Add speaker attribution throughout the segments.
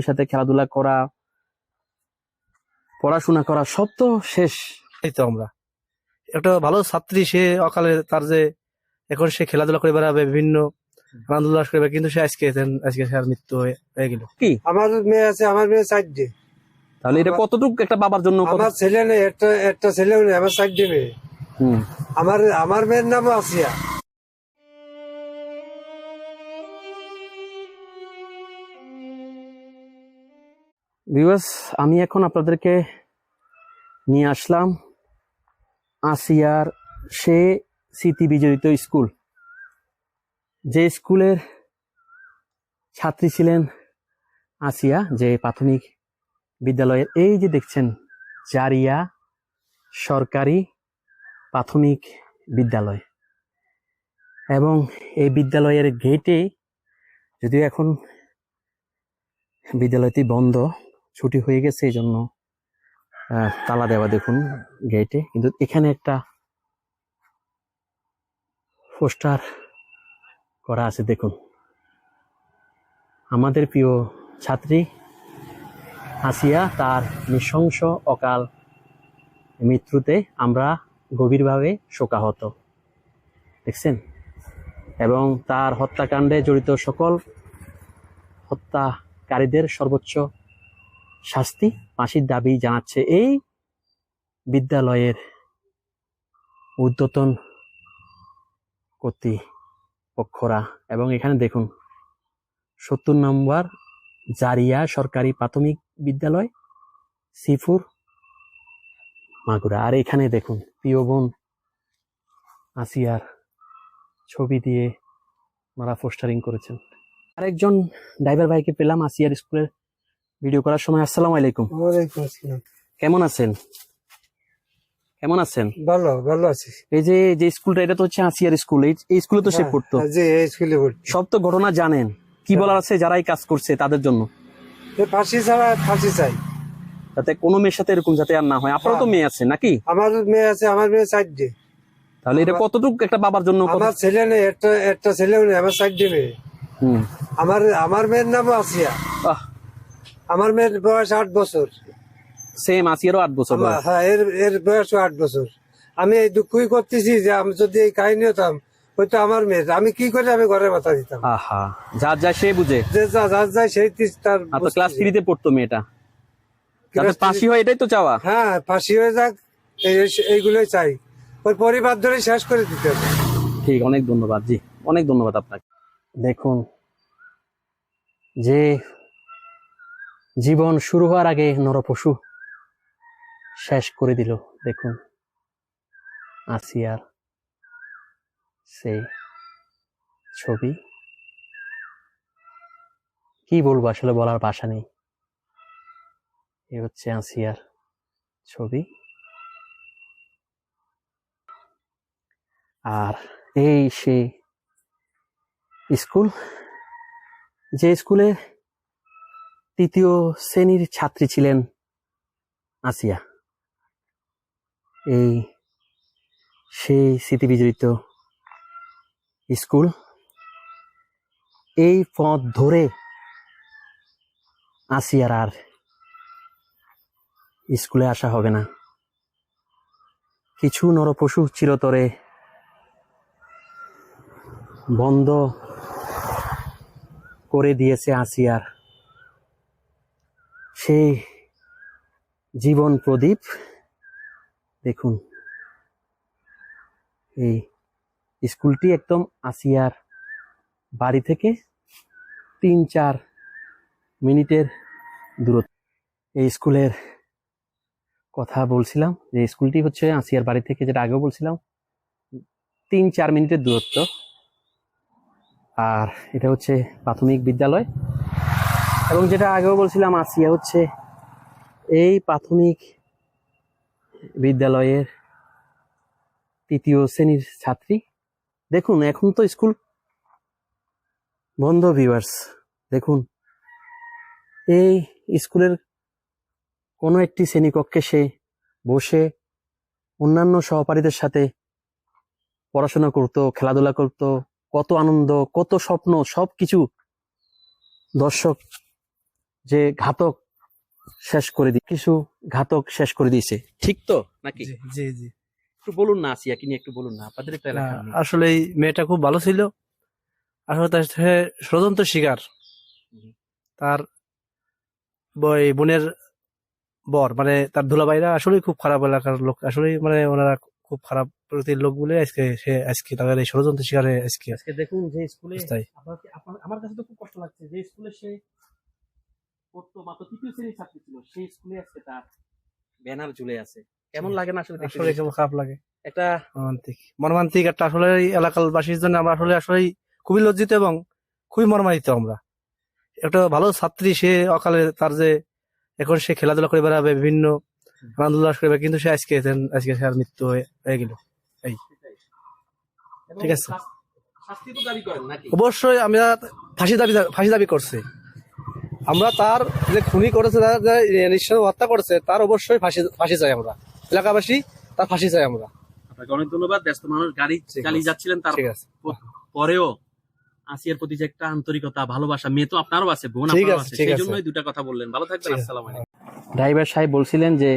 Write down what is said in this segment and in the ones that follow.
Speaker 1: সাথে খেলাধুলা করা পড়াশোনা করা সব তো শেষ।
Speaker 2: এই তো আমরা। একটা ভালো ছাত্রী সে অকালে তার যে এখন সে খেলাধুলা করে বেড়াবে বিভিন্ন আনন্দ উল্লাস করবে কিন্তু সে আজকে আজকে সে আর মৃত্যু হয়ে গেল।
Speaker 3: আমার মেয়ে আছে আমার মেয়ে চারটে।
Speaker 1: তাহলে এটা কতটুকু একটা বাবার জন্য
Speaker 3: আমার ছেলে নেই একটা একটা ছেলেও নেই আমার চারটে মেয়ে।
Speaker 1: হুম।
Speaker 3: আমার আমার মেয়ের নাম আসিয়া।
Speaker 1: ভিউয়ার্স আমি এখন আপনাদেরকে নিয়ে আসলাম আসিয়ার সে স্মৃতি বিজড়িত স্কুল। যে স্কুলের ছাত্রী ছিলেন আসিয়া, যে প্রাথমিক বিদ্যালয়ের, এই যে দেখছেন, জারিয়া সরকারি প্রাথমিক বিদ্যালয়। এবং এই বিদ্যালয়ের গেটে যদিও এখন বিদ্যালয়টি বন্ধ ছুটি হয়ে গেছে এই জন্য তালা দেওয়া দেখুন গেটে কিন্তু এখানে একটা পোস্টার করা আছে দেখুন। আমাদের প্রিয় ছাত্রী আসিয়া তার নৃশংস, অকাল মৃত্যুতে আমরা গভীরভাবে শোকাহত। দেখছেন? এবং তার হত্যাকাণ্ডে জড়িত সকল হত্যাকারীদের সর্বোচ্চ শাস্তি, ফাঁসির দাবি জানাচ্ছে এই বিদ্যালয়ের উদ্যতন কর্তৃপক্ষরা। এবং এখানে দেখুন, সত্তর নম্বর জারিয়া সরকারি প্রাথমিক বিদ্যালয়, সিফুর মাগুরা। আর এখানে দেখুন, প্রিয় বোন আসিয়ার ছবি দিয়ে ওনারা পোস্টারিং করেছেন। আরেকজন ড্রাইভার ভাইকে পেলাম, আসিয়ার স্কুলের ভিডিও করার সময় আসসালামু আলাইকুম।
Speaker 3: ওয়ালাইকুম আসসালাম।
Speaker 1: কেমন আছেন? কেমন আছেন?
Speaker 3: ভালো ভালো আছি।
Speaker 1: এই যে যে স্কুলটা এটা তো হচ্ছে আসিয়ার স্কুল এই স্কুলে তো সে
Speaker 3: হ্যাঁ,
Speaker 1: পড়তো।
Speaker 3: হ্যাঁ, জি এই স্কুলে পড়তো।
Speaker 1: সব তো ঘটনা জানেন। কি বলার আছে? যারাই কাজ করছে তাদের জন্য।
Speaker 3: ফাঁসি ছাড়া ফাঁসি চাই।
Speaker 1: যাতে কোনো মেয়ের সাথে এরকম যাতে আর না হয়। আপনারও তো মেয়ে আছে নাকি?
Speaker 3: আমার মেয়ে আছে আমার মেয়ে সাইড চারটে।
Speaker 1: তাহলে এটা কতটুকু একটা বাবার জন্য
Speaker 3: আমার ছেলে নেই একটা একটা ছেলে নেই আমার চারটে মেয়ে।
Speaker 1: হুম।
Speaker 3: আমার আমার মেয়ের নাম আসিয়া
Speaker 1: আহ
Speaker 3: আমার মেয়ের বয়স আট বছর।
Speaker 1: সেম আসিয়ারও আট বছর
Speaker 3: হ্যাঁ এর এর বয়স আট বছর। আমি এই দুঃখই করতেছি যে আমি যদি এই কাহিনী হতাম হয়তো আমার মেয়ে আমি কি করে আমি ঘরে মাথা দিতাম?
Speaker 1: আহা যার যা সে বুঝে।
Speaker 3: যে যা যার যায় সেই তার
Speaker 1: ক্লাস। থ্রিতে পড়তো মেয়েটা। ফাঁসি হয় এটাই তো চাওয়া।
Speaker 3: হ্যাঁ ফাঁসি হয়ে যাক এই- এইগুলোই চাই। ওই পরিবার ধরে শেষ করে দিতে হবে।
Speaker 1: ঠিক অনেক ধন্যবাদ। জি অনেক ধন্যবাদ আপনাকে। দেখুন যে জীবন শুরু হওয়ার আগে নরপশু শেষ করে দিল। দেখুন, আসিয়ার সেই ছবি। কি বলব, আসলে বলার ভাষা নেই। এ হচ্ছে আসিয়ার ছবি। আর এই সেই স্কুল, যে স্কুলে তৃতীয় শ্রেণির ছাত্রী ছিলেন আসিয়া। এই সেই স্মৃতিবিজড়িত স্কুল। এই পথ ধরে আসিয়ার আর স্কুলে আসা হবে না। কিছু নরপশু চিরতরে বন্ধ করে দিয়েছে আসিয়ার সেই জীবন প্রদীপ, দেখুন, এই স্কুলটি একদম আসিয়ার বাড়ি থেকে তিন চার মিনিটের দূরত্ব। এই স্কুলের কথা বলছিলাম, যে স্কুলটি হচ্ছে আসিয়ার বাড়ি থেকে, যেটা আগেও বলছিলাম, তিন চার মিনিটের দূরত্ব। আর এটা হচ্ছে প্রাথমিক বিদ্যালয়। এবং যেটা আগেও বলছিলাম, আসিয়া হচ্ছে এই প্রাথমিক বিদ্যালয়ের তৃতীয় শ্রেণির ছাত্রী। দেখুন, এখন তো স্কুল বন্ধ ভিউয়ার্স দেখুন, এই স্কুলের কোনো একটি শ্রেণীকক্ষে সে বসে অন্যান্য সহপাঠীদের সাথে পড়াশোনা করতো, খেলাধুলা করতো, কত আনন্দ, কত স্বপ্ন সব কিছু দর্শক যে ঘাতক শেষ করে দি কিছু ঘাতক শেষ করে দিয়েছে। ঠিক তো? নাকি?
Speaker 2: জি জি
Speaker 1: একটু বলুন না আসিয়াকে নিয়ে একটু বলুন না আপনাদের একটা এলাকা
Speaker 2: না, আসলে এই মেয়েটা খুব ভালো ছিল। আসলে তার সাথে ষড়যন্ত্র শিকার।
Speaker 1: হুম।
Speaker 2: তার বই বোনের বর মানে তার দুলাভাইরা আসলে খুব খারাপ এলাকার লোক। আসলে মানে ওনারা খুব খারাপ প্রকৃতির লোক বলে আজকে সে আজকে তাদের এই ষড়যন্ত্র শিকারে আজকে
Speaker 1: আজকে দেখুন যে স্কুলে
Speaker 2: অবস্থায়।
Speaker 1: আপনাকে আপনার আমার কাছে তো খুব কষ্ট লাগছে যে স্কুলে সে পড়তো মাত্র তৃতীয় শ্রেণির ছাত্রী ছিল। সেই স্কুলে আজকে তার ব্যানার ঝুলে আছে। কেমন লাগে না আসলে দেখতে?
Speaker 2: আসলে কেমন খারাপ লাগে।
Speaker 1: একটা
Speaker 2: মর্মান্তিক। মর্মান্তিক একটা আসলে এলাকাবাসীর জন্য আমরা আসলে আসলে খুবই লজ্জিত এবং খুবই মর্মান্বিত আমরা। একটা ভালো ছাত্রী সে অকালে তার যে এখন সে খেলাধুলা করে বেড়াবে বিভিন্ন আনন্দ উল্লাস করবে কিন্তু সে আজকে আজকে সে আর মৃত্যু হয়ে গেল।
Speaker 1: এবং
Speaker 2: ঠিক আছে। অবশ্যই আমরা ফাঁসি দাবি ফাঁসি দাবি করছি। আমরা তার যে খুনি করেছে তার হত্যা করেছে তার অবশ্যই ফাঁসি ফাঁসি চাই আমরা। এলাকাবাসী তার ফাঁসি চাই আমরা।
Speaker 1: আপনাকে অনেক ধন্যবাদ। ব্যস্ত মানুষ গাড়ি চালিয়ে যাচ্ছিলেন তার পরেও আসিয়ার প্রতি যে একটা আন্তরিকতা ভালোবাসা মেয়ে তো আপনারও আছে বোন আপনারও
Speaker 2: আছে,
Speaker 1: আছে সেই জন্যই দুটা কথা বললেন। ভালো থাকবেন আসসালামু আলাইকুম। ড্রাইভার সাহেব বলছিলেন যে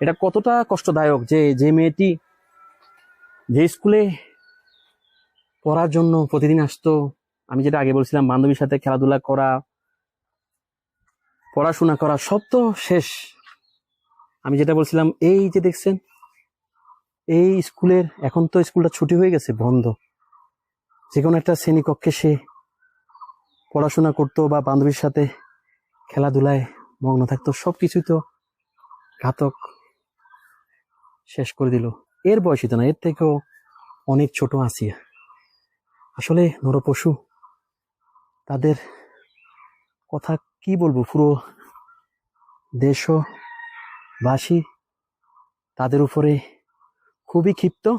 Speaker 1: এটা কতটা কষ্টদায়ক যে যে মেয়েটি যে স্কুলে পড়ার জন্য প্রতিদিন আসতো। আমি যেটা আগে বলছিলাম বান্ধবীর সাথে খেলাধুলা করা পড়াশোনা করা সব তো শেষ। আমি যেটা বলছিলাম, এই যে দেখছেন, এই স্কুলের, এখন তো স্কুলটা ছুটি হয়ে গেছে, বন্ধ। যে কোনো একটা শ্রেণীকক্ষে সে পড়াশোনা করতো বা বান্ধবীর সাথে খেলাধুলায় মগ্ন থাকতো সব কিছুই তো ঘাতক শেষ করে দিল। এর বয়সী তো না, এর থেকেও অনেক ছোট আসিয়া আসলে নরপশু, তাদের কথা কি বলব, পুরো দেশবাসী তাদের উপরে খুবই ক্ষিপ্ত।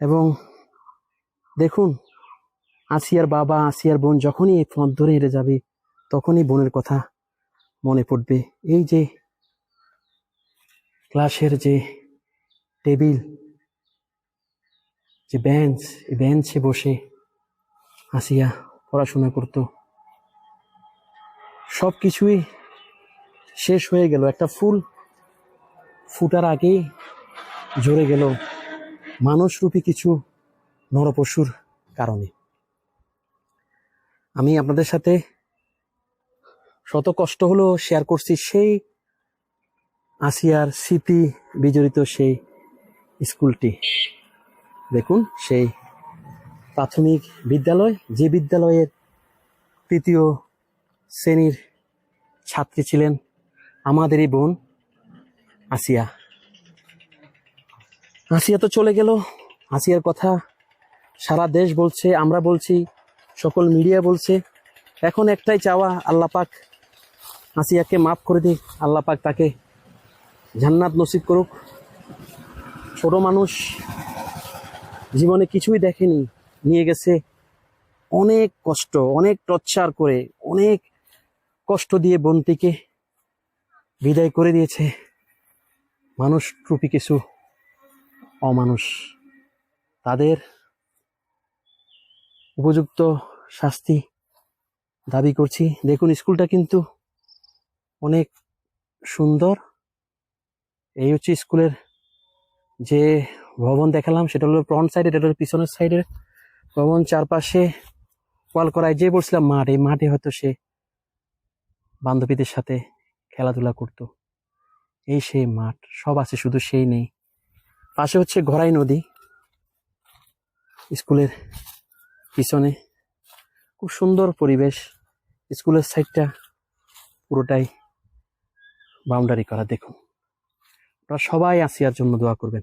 Speaker 1: এবং দেখুন, আসিয়ার বাবা, আসিয়ার বোন যখনই এই পথ ধরে হেরে যাবে, তখনই বোনের কথা মনে পড়বে। এই যে ক্লাসের যে টেবিল, যে বেঞ্চ, এই বেঞ্চে বসে আসিয়া পড়াশোনা করত। সব কিছুই শেষ হয়ে গেল। একটা ফুল ফুটার আগেই ঝরে গেল মানুষরূপী কিছু নরপশুর কারণে। আমি আপনাদের সাথে শত কষ্ট হলো শেয়ার করছি সেই আসিয়ার স্মৃতি বিজড়িত সেই স্কুলটি। দেখুন, সেই প্রাথমিক বিদ্যালয়, যে বিদ্যালয়ের তৃতীয় শ্রেণির ছাত্রী ছিলেন আমাদেরই বোন আসিয়া। আসিয়া তো চলে গেল। আসিয়ার কথা সারা দেশ বলছে, আমরা বলছি, সকল মিডিয়া বলছে। এখন একটাই চাওয়া আল্লাহ পাক, আসিয়াকে মাফ করে দিক। আল্লাহ পাক তাকে জান্নাত নসিব করুক। ছোট মানুষ জীবনে কিছুই দেখেনি, নিয়ে গেছে অনেক কষ্ট, অনেক টর্চার করে, অনেক কষ্ট দিয়ে বন্তিকে বিদায় করে দিয়েছে মানুষ ট্রুপি কিছু অমানুষ। তাদের উপযুক্ত শাস্তি দাবি করছি। দেখুন, স্কুলটা কিন্তু অনেক সুন্দর। এই হচ্ছে স্কুলের যে ভবন দেখালাম, সেটা হলো ফ্রন্ট সাইডে এটা হলো পিছনের সাইডের ভবন। চারপাশে ওয়াল করায় যে বলছিলাম মাঠ, এই মাঠে হয়তো সে বান্ধবীদের সাথে খেলাধুলা করত। এই সেই মাঠ, সব আছে, শুধু সেই নেই। পাশে হচ্ছে ঘরাই নদী। স্কুলের পিছনে খুব সুন্দর পরিবেশ। স্কুলের সাইডটা পুরোটাই বাউন্ডারি করা, দেখুন। আপনারা সবাই আসিয়ার জন্য দোয়া করবেন।